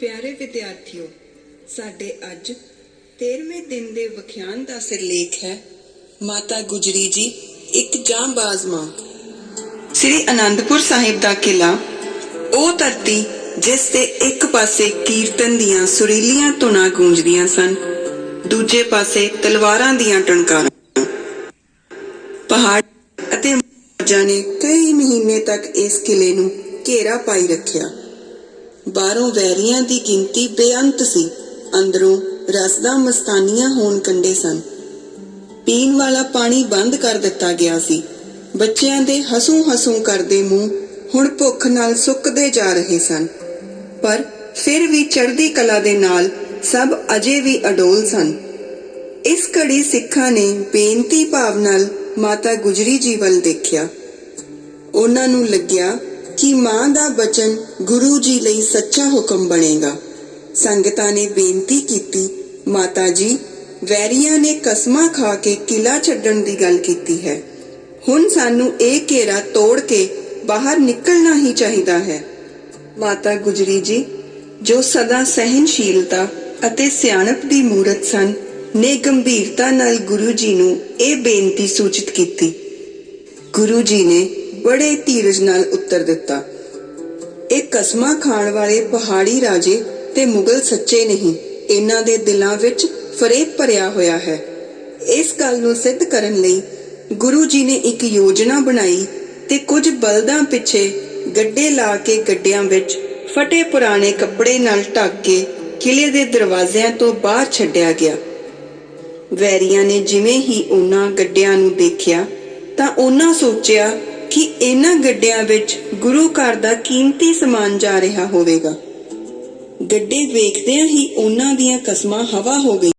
ਪਿਆਰੇ ਵਿਦਿਆਰਥੀਓ, ਸਾਡੇ ਅੱਜ 13ਵੇਂ ਦਿਨ ਦੇ ਵਿਖਿਆਨ ਦਾ ਸਿਰਲੇਖ ਹੈ, ਮਾਤਾ ਗੁਜਰੀ ਜੀ, ਇੱਕ ਜਾਂਬਾਜ਼ ਮਾਂ। ਸ੍ਰੀ ਅਨੰਦਪੁਰ ਸਾਹਿਬ ਦਾ ਕਿਲਾ ਉਹ ਧਰਤੀ ਜਿਸ ਦੇ ਇੱਕ ਪਾਸੇ ਕੀਰਤਨ ਦੀਆਂ ਸੁਰੀਲੀਆਂ ਧੁਨਾਂ ਗੂੰਜਦੀਆਂ ਸਨ, ਦੂਜੇ ਪਾਸੇ ਤਲਵਾਰਾਂ ਦੀਆਂ ਟਣਕਾਰਾਂ। ਪਹਾੜ ਅਤੇ ਮੌਜਾਂ ਨੇ ਕਈ ਮਹੀਨੇ ਤੱਕ ਇਸ ਕਿਲੇ ਨੂੰ ਘੇਰਾ ਪਾਈ ਰੱਖਿਆ। ਬਾਹਰੋਂ ਵੈਰੀਆਂ ਦੀ ਗਿਣਤੀ ਬੇਅੰਤ ਸੀ। ਅੰਦਰੋਂ ਰਸਦਾ ਮਸਤਾਨੀਆਂ ਹੋਣ ਕੰਡੇ ਸਨ। ਪੀਣ ਵਾਲਾ ਪਾਣੀ ਬੰਦ ਕਰ ਦਿੱਤਾ ਗਿਆ ਸੀ। ਬੱਚਿਆਂ ਦੇ ਹਸੂ ਹਸੂ ਕਰਦੇ ਮੂੰਹ ਹੁਣ ਭੁੱਖ ਨਾਲ ਸੁੱਕਦੇ ਜਾ ਰਹੇ ਸਨ। ਪਰ ਫਿਰ ਵੀ ਚੜ੍ਹਦੀ ਕਲਾ ਦੇ ਨਾਲ ਸਭ ਅਜੇ ਵੀ ਅਡੋਲ ਸਨ। ਇਸ ਘੜੀ ਸਿੱਖਾਂ ਨੇ ਬੇਨਤੀ ਭਾਵ ਨਾਲ ਮਾਤਾ ਗੁਜਰੀ ਜੀ ਵੱਲ ਦੇਖਿਆ। ਉਹਨਾਂ ਨੂੰ ਲੱਗਿਆ ਕਿ ਮਾਂ ਦਾ ਬਚਨ ਗੁਰੂ ਜੀ ਲਈ ਸੱਚਾ ਹੁਕਮ ਬਣੇਗਾ। ਸੰਗਤਾਂ ਨੇ ਬੇਨਤੀ ਕੀਤੀ, ਮਾਤਾ ਜੀ, ਵੈਰੀਆਂ ਨੇ ਕਸਮਾਂ ਖਾ ਕੇ ਕਿਲਾ ਛੱਡਣ ਦੀ ਗੱਲ ਕੀਤੀ ਹੈ। ਹੁਣ ਸਾਨੂੰ ਇਹ ਘੇਰਾ ਤੋੜ ਕੇ ਬਾਹਰ ਨਿਕਲਣਾ ਹੀ ਚਾਹੀਦਾ ਹੈ। ਮਾਤਾ ਗੁਜਰੀ ਜੀ, ਜੋ ਸਦਾ ਸਹਿਨਸ਼ੀਲਤਾ ਅਤੇ ਸਿਆਣਪ ਦੀ ਮੂਰਤ ਸਨ, ਨੇ ਗੰਭੀਰਤਾ ਨਾਲ ਗੁਰੂ ਜੀ ਨੂੰ ਇਹ ਬੇਨਤੀ ਸੂਚਿਤ ਕੀਤੀ। ਗੁਰੂ ਜੀ ਨੇ ਬੜੇ ਧੀਰਜ ਨਾਲ ਉੱਤਰ ਦਿੱਤਾ। ਇਹ ਕਸਮਾਂ ਖਾਣ ਵਾਲੇ ਪਹਾੜੀ ਰਾਜੇ ਤੇ ਮੁਗਲ ਸੱਚੇ ਨਹੀਂ, ਇਹਨਾਂ ਦੇ ਦਿਲਾਂ ਵਿੱਚ ਫਰੇਬ ਭਰਿਆ ਹੋਇਆ ਹੈ। ਇਸ ਗੱਲ ਨੂੰ ਸਿੱਧ ਕਰਨ ਲਈ ਗੁਰੂ ਜੀ ਨੇ ਇੱਕ ਯੋਜਨਾ ਬਣਾਈ ਤੇ ਕੁਝ ਬਲਦਾਂ ਪਿੱਛੇ ਗੱਡੇ ਲਾ ਕੇ ਗੱਡਿਆਂ ਵਿੱਚ ਫਟੇ ਪੁਰਾਣੇ ਕੱਪੜੇ ਨਾਲ ਢੱਕ ਕੇ ਕਿਲੇ ਦੇ ਦਰਵਾਜ਼ਿਆਂ ਤੋਂ ਬਾਹਰ ਛੱਡਿਆ ਗਿਆ। ਵੈਰੀਆਂ ਨੇ ਜਿਵੇਂ ਹੀ ਉਹਨਾਂ ਗੱਡਿਆਂ ਨੂੰ ਦੇਖਿਆ ਤਾਂ ਉਹਨਾਂ ਸੋਚਿਆ ਕਿ ਇਹਨਾਂ ਗੱਡਿਆਂ ਵਿੱਚ ਗੁਰੂ ਘਰ ਦਾ ਕੀਮਤੀ ਸਮਾਨ ਜਾ ਰਿਹਾ ਹੋਵੇਗਾ। ਗੱਡੇ ਵੇਖਦਿਆਂ ਹੀ ਉਹਨਾਂ ਦੀਆਂ ਕਸਮਾਂ ਹਵਾ ਹੋ ਗਈ।